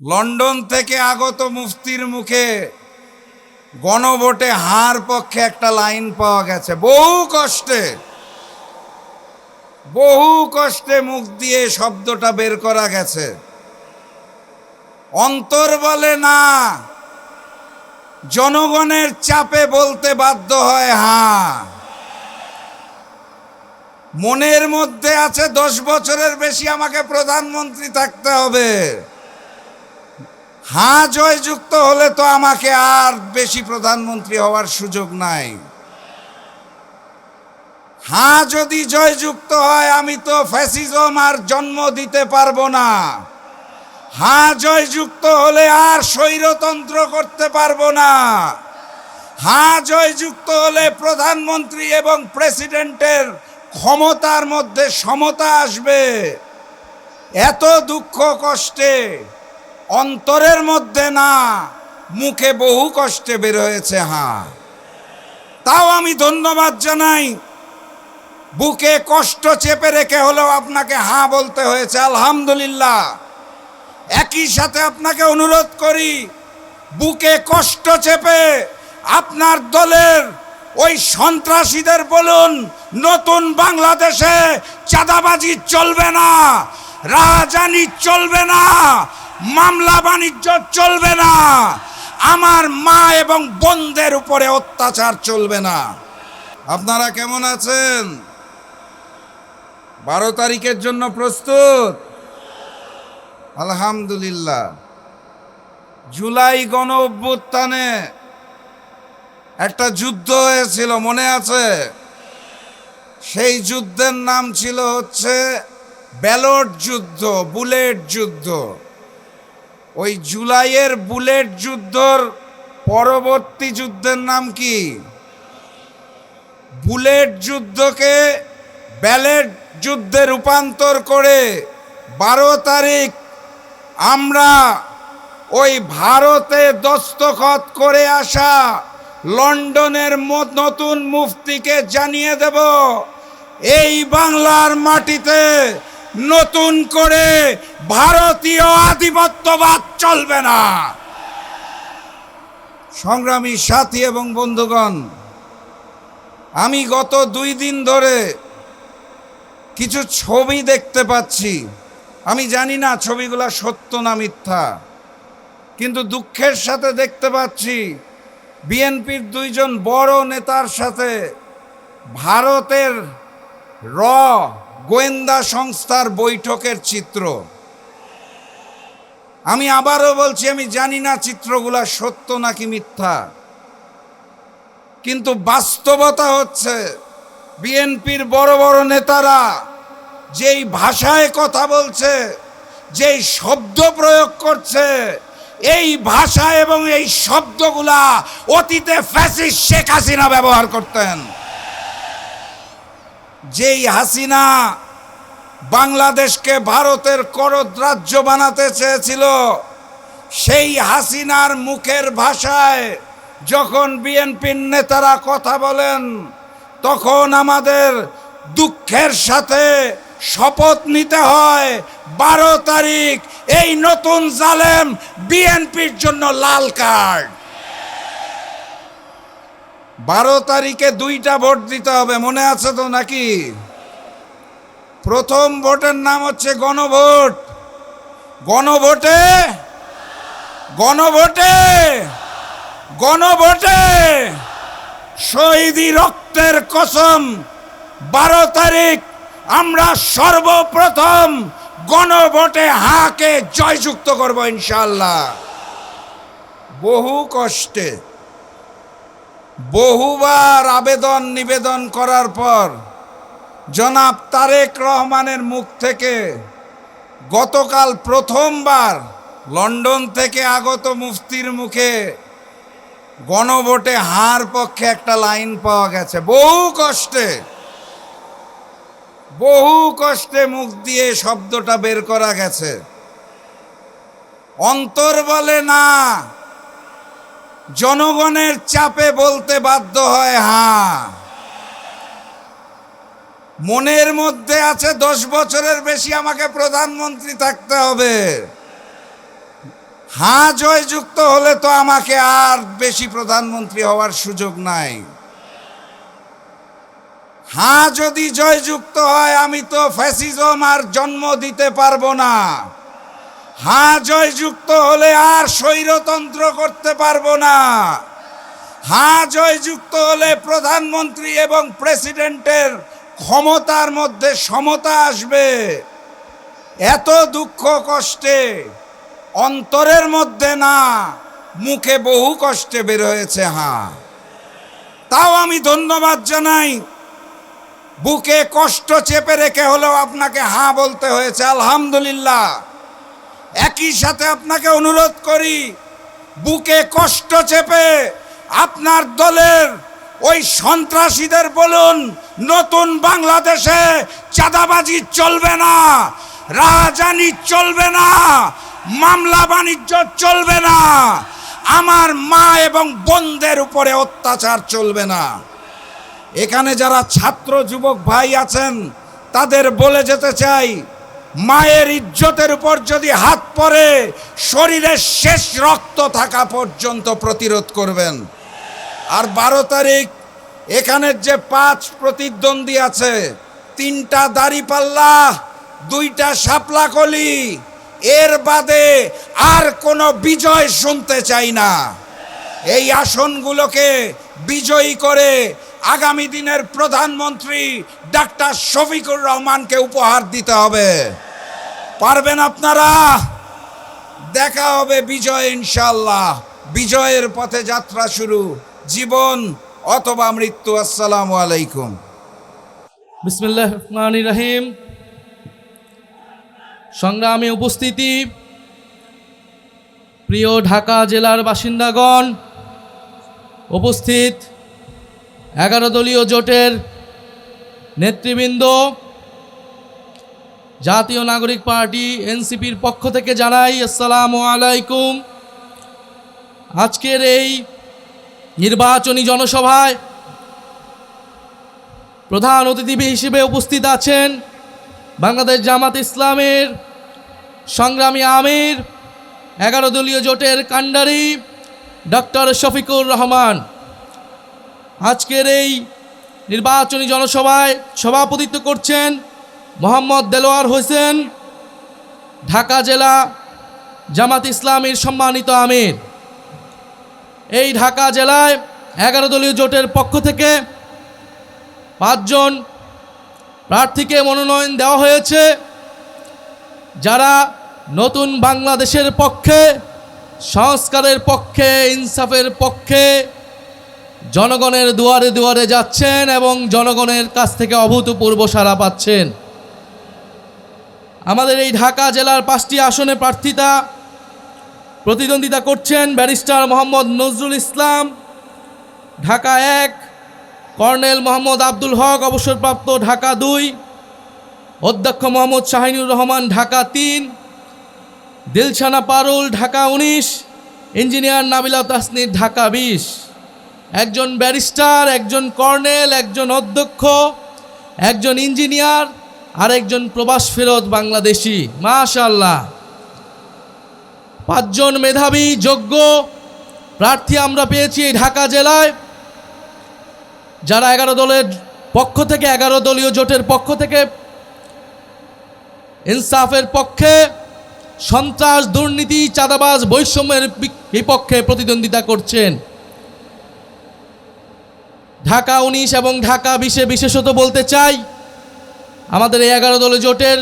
London থেকে আগত মুফতির মুখে গণভোটে হার পক্ষে একটা লাইন পাওয়া গেছে। বহু কষ্টে বহু কষ্টে মুখ দিয়ে শব্দটা বের করা গেছে। অন্তর বলে না, জনগণের চাপে বলতে বাধ্য হয় হ্যাঁ মনের মধ্যে আছে, দশ বছরের বেশি আমাকে প্রধানমন্ত্রী থাকতে হবে। হ্যাঁ জয়যুক্ত হলে তো আমাকে আর বেশি প্রধানমন্ত্রী হওয়ার সুযোগ নাই। হ্যাঁ যদি জয়যুক্ত হয়, আমি তো ফ্যাসিজম আর জন্ম দিতে পারব না। হ্যাঁ জয়যুক্ত হলে আর স্বৈরতন্ত্র করতে পারব না। হ্যাঁ জয়যুক্ত হলে প্রধানমন্ত্রী এবং প্রেসিডেন্টের ক্ষমতার মধ্যে সমতা আসবে। এত দুঃখ কষ্টে অন্তরের মধ্যে না, মুখে বহু কষ্টে বের হয়েছে হ্যাঁ তাও আমি ধন্যবাদ জানাই। বুকে কষ্ট চেপে রেখে হলেও আপনাকে হাঁ বলতে হয়েছে, আলহামদুলিল্লাহ। একই সাথে আপনাকে অনুরোধ করি, বুকে কষ্ট চেপে আপনার দলের ওই সন্ত্রাসীদের বলুন, নতুন বাংলাদেশে চাঁদাবাজি চলবে না রাজানি চলবে না মামলা বাণিজ্য চলবে না। আমার মা এবং বোনদের উপরে অত্যাচার চলবে না। আপনারা কেমন আছেন? বারো তারিখের জন্য প্রস্তুত? আলহামদুলিল্লাহ। জুলাই গণ অভ্যুত্থানে একটা যুদ্ধ হয়েছিল, মনে আছে? সেই যুদ্ধের নাম ছিল হচ্ছে ব্যালট যুদ্ধ, বুলেট যুদ্ধ। ওই জুলাইয়ের বুলেট যুদ্ধর পরবর্তী যুদ্ধের নাম কি? বুলেট যুদ্ধকে ব্যালেট যুদ্ধে রূপান্তর করে বারো তারিখ আমরা ওই ভারতে দস্তখত করে আসা লন্ডনের নতুন মুফতিকে জানিয়ে দেব, এই বাংলার মাটিতে নতুন করে ভারতীয় আধিপত্যবাদ চলবে না। সংগ্রামী সাথী এবং বন্ধুগণ, আমি গত দুই দিন ধরে কিছু ছবি দেখতে পাচ্ছি। আমি জানি না ছবিগুলো সত্য না মিথ্যা, কিন্তু দুঃখের সাথে দেখতে পাচ্ছি বিএনপির দুইজন বড় নেতার সাথে ভারতের র গোয়েন্দা সংস্থার বৈঠকের চিত্র। আমি আবারও বলছি, আমি জানি না চিত্রগুলা সত্য নাকি মিথ্যা। কিন্তু বাস্তবতা হচ্ছে, বিএনপির বড় বড় নেতারা যেই ভাষায় কথা বলছে, যেই শব্দ প্রয়োগ করছে, এই ভাষা এবং এই শব্দগুলা অতীতে ফ্যাসিস্ট শেখ হাসিনা ব্যবহার করতেন। যেই হাসিনা বাংলাদেশকে ভারতের করদ রাজ্য বানাতে চেয়েছিল, সেই হাসিনার মুখের ভাষায় যখন বিএনপির নেতারা কথা বলেন, তখন আমাদের দুঃখের সাথে শপথ নিতে হয়, বারো তারিখ এই নতুন জালেম বিএনপির জন্য লাল কার্ড। বারো তারিখে দুইটা ভোট দিতে হবে, মনে আছে তো নাকি? প্রথম ভোটের নাম হচ্ছে গণভোট। গণভোটে? গণভোটে? গণভোটে? শহীদি রক্তের কসম, বারো তারিখ আমরা সর্বপ্রথম গণভোটে হাকে জয়যুক্ত করব ইনশাল্লাহ বহু কষ্টে। বহুবার আবেদন নিবেদন করার পর জনাব তারেক রহমানের মুখ থেকে গতকাল প্রথমবার লন্ডন থেকে আগত মুফতির মুখে গণভোটে হার পক্ষে একটা লাইন পাওয়া গেছে। বহু কষ্টে বহু কষ্টে মুখ দিয়ে শব্দটা বের করা গেছে। অন্তর বলে না জনগণের চাপে বলতে বাধ্য হয় হ্যাঁ। মনের মধ্যে আছে দশ বছরের বেশি আমাকে প্রধানমন্ত্রী থাকতে হবে। হ্যাঁ জয়যুক্ত হলে তো আমাকে আর বেশি প্রধানমন্ত্রী হওয়ার সুযোগ নাই। হ্যাঁ যদি জয়যুক্ত হয়, আমি তো ফ্যাসিজম আর জন্ম দিতে পারব না। হ্যাঁ জয়যুক্ত হলে আর স্বৈরতন্ত্র করতে পারব না। হ্যাঁ জয়যুক্ত হলে প্রধানমন্ত্রী এবং প্রেসিডেন্টের ক্ষমতার মধ্যে সমতা আসবে। এত দুঃখ কষ্টে অন্তরের মধ্যে না, মুখে বহু কষ্টে বের হয়েছে হ্যাঁ তাও আমি ধন্যবাদ জানাই। বুকে কষ্ট চেপে রেখে হলেও আপনাকে হাঁ বলতে হয়েছে, আলহামদুলিল্লাহ। একই সাথে আপনাকে অনুরোধ করি, বুকে কষ্ট চেপে আপনার দলের ওই সন্ত্রাসীদের বলুন, নতুন বাংলাদেশে চাঁদাবাজি চলবে না রাজানি চলবে না, মামলা বাণিজ্য চলবে না, আমার মা এবং বোনদের উপরে অত্যাচার চলবে না। এখানে যারা ছাত্র, যুবক, ভাই আছেন, তাদের বলে যেতে চাই মায়ের ইজ্জতের উপর যদি হাত পড়ে শরীরের শেষ রক্ত থাকা পর্যন্ত প্রতিরোধ করবেন। আর বারো তারিখ এখানের যে পাঁচ প্রতিদ্বন্দ্বী আছে, তিনটা দাড়িপাল্লা দুইটা শাপলা কলি, এর বাদে আর কোনো বিজয় শুনতে চাই না। এই আসনগুলোকে বিজয়ী করে আগামী দিনের প্রধানমন্ত্রী ডাক্তার শফিকুর রহমানকে উপহার দিতে হবে। পারবেন আপনারা? দেখা হবে বিজয় ইনশাল্লাহ বিজয়ের পথে যাত্রা শুরু। জীবন অথবা মৃত্যু, আসসালামু আলাইকুম। বিসমিল্লাহ রহমান রাহিম। সংগ্রামে উপস্থিতি। প্রিয় ঢাকা জেলার বাসিন্দাগণ, উপস্থিত এগারো দলীয় জোটের নেতৃবৃন্দ, জাতীয় নাগরিক পার্টি, এনসিপির পক্ষ থেকে জানাই আসসালামু আলাইকুম। আজকের এই নির্বাচনী জনসভায় প্রধান অতিথি হিসেবে উপস্থিত আছেন বাংলাদেশ জামাত ইসলামের সংগ্রামী আমির, এগারো দলীয় জোটের কাণ্ডারি ডক্টর শফিকুর রহমান। আজকের এই নির্বাচনী জনসভায় সভাপতিত্ব করছেন মোহাম্মদ দেলোয়ার হোসেন, ঢাকা জেলা জামাত ইসলামের সম্মানিত আমির। এই ঢাকা জেলায় এগারো দলীয় জোটের পক্ষ থেকে পাঁচজন প্রার্থীকে মনোনয়ন দেওয়া হয়েছে। যারা নতুন বাংলাদেশের পক্ষে, সংস্কারের পক্ষে, ইনসাফের পক্ষে জনগণের দুয়ারে দুয়ারে যাচ্ছেন এবং জনগণের কাছ থেকে অভূতপূর্ব সাড়া পাচ্ছেন। আমাদের এই ঢাকা জেলার পাঁচটি আসনে প্রার্থিতা প্রতিদ্বন্দ্বিতা করছেন ব্যারিস্টার মোহাম্মদ নজরুল ইসলাম, ঢাকা এক, কর্নেল মোহাম্মদ আব্দুল হক, অবসরপ্রাপ্ত ঢাকা দুই, অধ্যক্ষ মোহাম্মদ শাহিনুর রহমান ঢাকা তিন দিলশানা পারুল ঢাকা উনিশ, ইঞ্জিনিয়ার নাবিলা তাসনির ঢাকা বিশ। একজন ব্যারিস্টার, একজন কর্নেল, একজন অধ্যক্ষ, একজন ইঞ্জিনিয়ার আর একজন প্রবাস ফেরত বাংলাদেশি। মাশাল্লাহ পাঁচজন মেধাবী, যোগ্য প্রার্থী আমরা পেয়েছি এই ঢাকা জেলায়। যারা এগারো দলের পক্ষ থেকে, এগারো দলীয় জোটের পক্ষ থেকে, ইনসাফের পক্ষে, সন্ত্রাস, দুর্নীতি, চাঁদাবাজ, বৈষম্যের বিপক্ষে প্রতিদ্বন্দ্বিতা করছেন। ঢাকা উনিশ এবং ঢাকা বিশে বিশেষত বলতে চাই, আমাদের এই এগারো দলীয় জোটের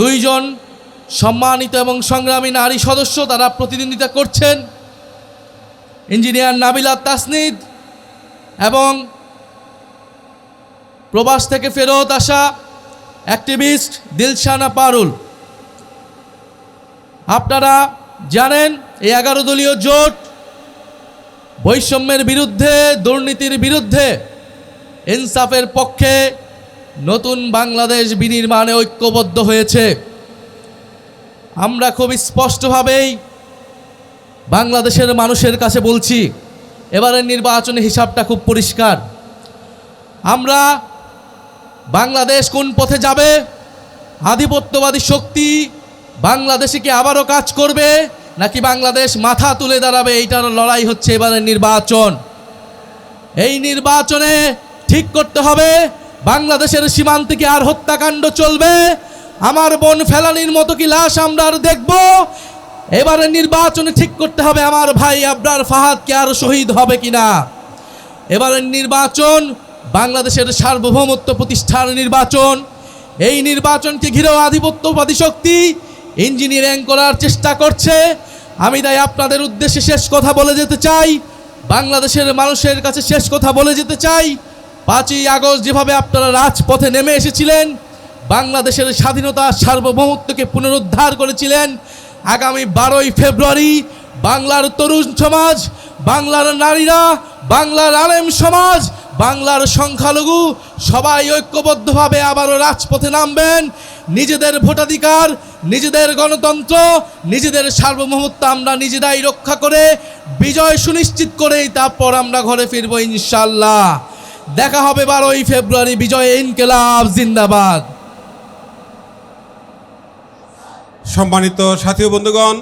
দুইজন সম্মানিত এবং সংগ্রামী নারী সদস্য তারা প্রতিদ্বন্দ্বিতা করছেন। ইঞ্জিনিয়ার নাবিলা তাসনিদ এবং প্রবাস থেকে ফেরত আসা অ্যাক্টিভিস্ট দিলশানা পারুল। আপনারা জানেন, এই এগারো দলীয় জোট বৈষম্যের বিরুদ্ধে, দুর্নীতির বিরুদ্ধে, ইনসাফের পক্ষে নতুন বাংলাদেশ বিনির্মাণে ঐক্যবদ্ধ হয়েছে। আমরা খুব স্পষ্টভাবেই বাংলাদেশের মানুষের কাছে বলছি, এবারের নির্বাচনী হিসাবটা খুব পরিষ্কার। আমরা বাংলাদেশ কোন পথে যাবে? আধিপত্যবাদী শক্তি বাংলাদেশে কি আবারও কাজ করবে নাকি বাংলাদেশ মাথা তুলে দাঁড়াবে? এইটার লড়াই হচ্ছে এবারের নির্বাচন। এই নির্বাচনে ঠিক করতে হবে, বাংলাদেশের সীমান্তে কি আর হত্যাকাণ্ড চলবে। আমার বোন ফেলানির মতো কি লাশ আমরা আর দেখব? এবারে নির্বাচনে ঠিক করতে হবে, আমার ভাই আবরার ফাহাদ কি আর শহীদ হবে কিনা? এবারের নির্বাচন, বাংলাদেশের সার্বভৌমত্ব প্রতিষ্ঠার নির্বাচন। এই নির্বাচনকে ঘিরেও আধিপত্যবাদী শক্তি ইঞ্জিনিয়ারিং করার চেষ্টা করছে। আমি তাই আপনাদের উদ্দেশ্যে শেষ কথা বলে যেতে চাই। বাংলাদেশের মানুষের কাছে শেষ কথা বলে যেতে চাই। পাঁচই আগস্ট যেভাবে আপনারা রাজপথে নেমে এসেছিলেন, বাংলাদেশের স্বাধীনতা সার্বভৌমত্বকে পুনরুদ্ধার করেছিলেন, আগামী বারোই ফেব্রুয়ারি বাংলার তরুণ সমাজ, বাংলার নারীরা, বাংলার আলেম সমাজ বাংলার সংখ্যালঘু সবাই ঐক্যবদ্ধভাবে আবারও রাজপথে নামবেন। নিজেদের ভোটাধিকার, নিজেদের গণতন্ত্র, নিজেদের সার্বভৌমত্ব আমরা নিজেরাই রক্ষা করে, বিজয় সুনিশ্চিত করেই তারপর আমরা ঘরে ফিরবো ইনশাল্লাহ দেখা হবে বারোই ফেব্রুয়ারি, বিজয় ইনকেলাব, জিন্দাবাদ। সম্মানিত সাথী বন্ধুগণ